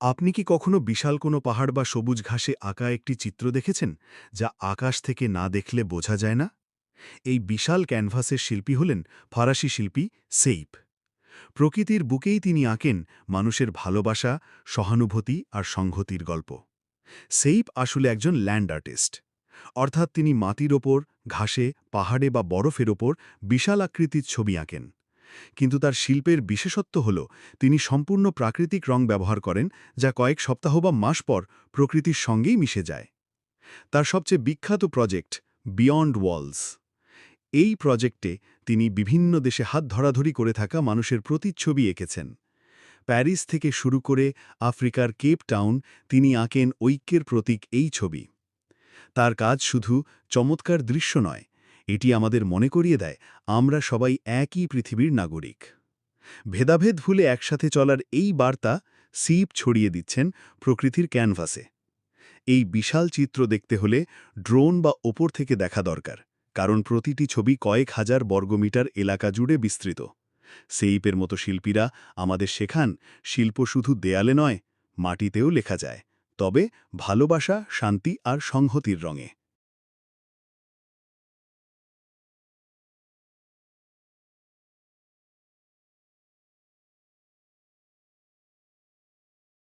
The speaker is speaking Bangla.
আপনি কি কখনো বিশাল কোনো পাহাড় বা সবুজ ঘাসে আঁকা একটি চিত্র দেখেছেন, যা আকাশ থেকে না দেখলে বোঝা যায় না? এই বিশাল ক্যানভাসের শিল্পী হলেন ফরাসি শিল্পী সেইপ। প্রকৃতির বুকেই তিনি আঁকেন মানুষের ভালোবাসা, সহানুভূতি আর সংহতির গল্প। সেইপ আসলে একজন ল্যান্ড আর্টিস্ট। অর্থাৎ তিনি মাটির ওপর, ঘাসে, পাহাড়ে বা বরফের ওপর বিশাল আকৃতির ছবি আঁকেন। কিন্তু তার শিল্পের বিশেষত্ব হল, তিনি সম্পূর্ণ প্রাকৃতিক রং ব্যবহার করেন, যা কয়েক সপ্তাহ বা মাস পর প্রকৃতির সঙ্গেই মিশে যায়। তার সবচেয়ে বিখ্যাত প্রজেক্ট, বিয়ন্ড ওয়ালস। এই প্রজেক্টে তিনি বিভিন্ন দেশে হাত ধরাধরি করে থাকা মানুষের প্রতিচ্ছবি এঁকেছেন। প্যারিস থেকে শুরু করে আফ্রিকার কেপ টাউন তিনি আঁকেন ঐক্যের প্রতীক এই ছবি। তার কাজ শুধু চমৎকার দৃশ্য নয় এটি আমাদের মনে করিয়ে দেয়, আমরা সবাই একই পৃথিবীর নাগরিক। ভেদাভেদ ভুলে একসাথে চলার এই বার্তা সিপ ছড়িয়ে দিচ্ছেন প্রকৃতির ক্যানভাসে। এই বিশাল চিত্র দেখতে হলে ড্রোন বা ওপর থেকে দেখা দরকার, কারণ প্রতিটি ছবি কয়েক হাজার বর্গমিটার এলাকা জুড়ে বিস্তৃত। সেইপের মতো শিল্পীরা আমাদের শেখান, শিল্প শুধু দেয়ালে নয়, মাটিতেও লেখা যায়, তবে ভালোবাসা, শান্তি আর সংহতির রঙে।